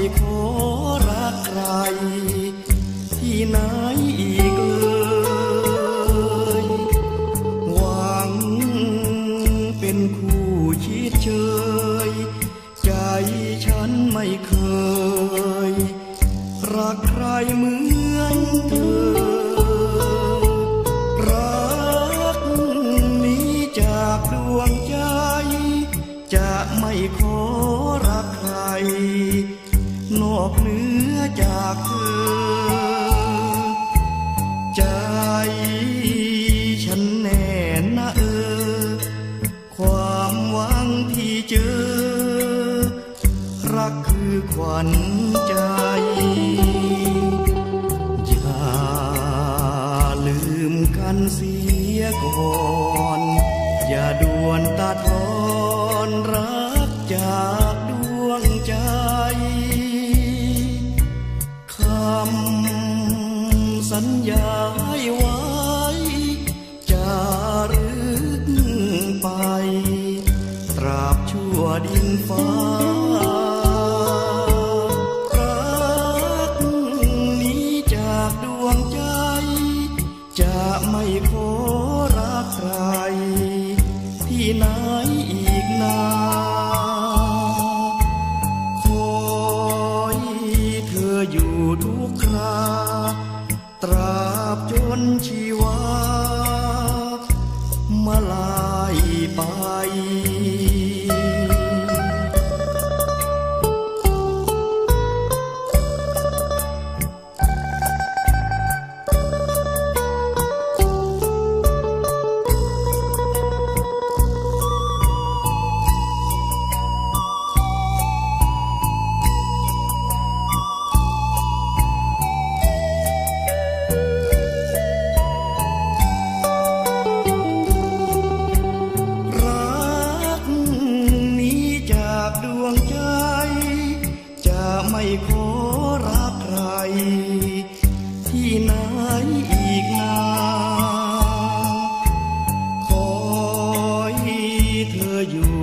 ไม่ขอรักใคร ที่ไหนอีกเลยหวังเป็นคู่ชิดเชย ใจฉันไม่เคย รักใครเหมือนเธอ รักนี้จากดวงใจ จะไม่ขอรักใคร กเหนือจากเธอ ใจฉันแน่นะเออ ความหวังที่เจอ รักคือขวัญใจ อย่าลืมกันเสียก่อน อย่าด่วนตัดทอนรักจาก สัญญาไว้จะรึกไป ตราบชั่วดินฟ้า บจนชีวามาลายไป ไม่ขอรักใคร ที่ไหนอีกนาคอยเธออยู่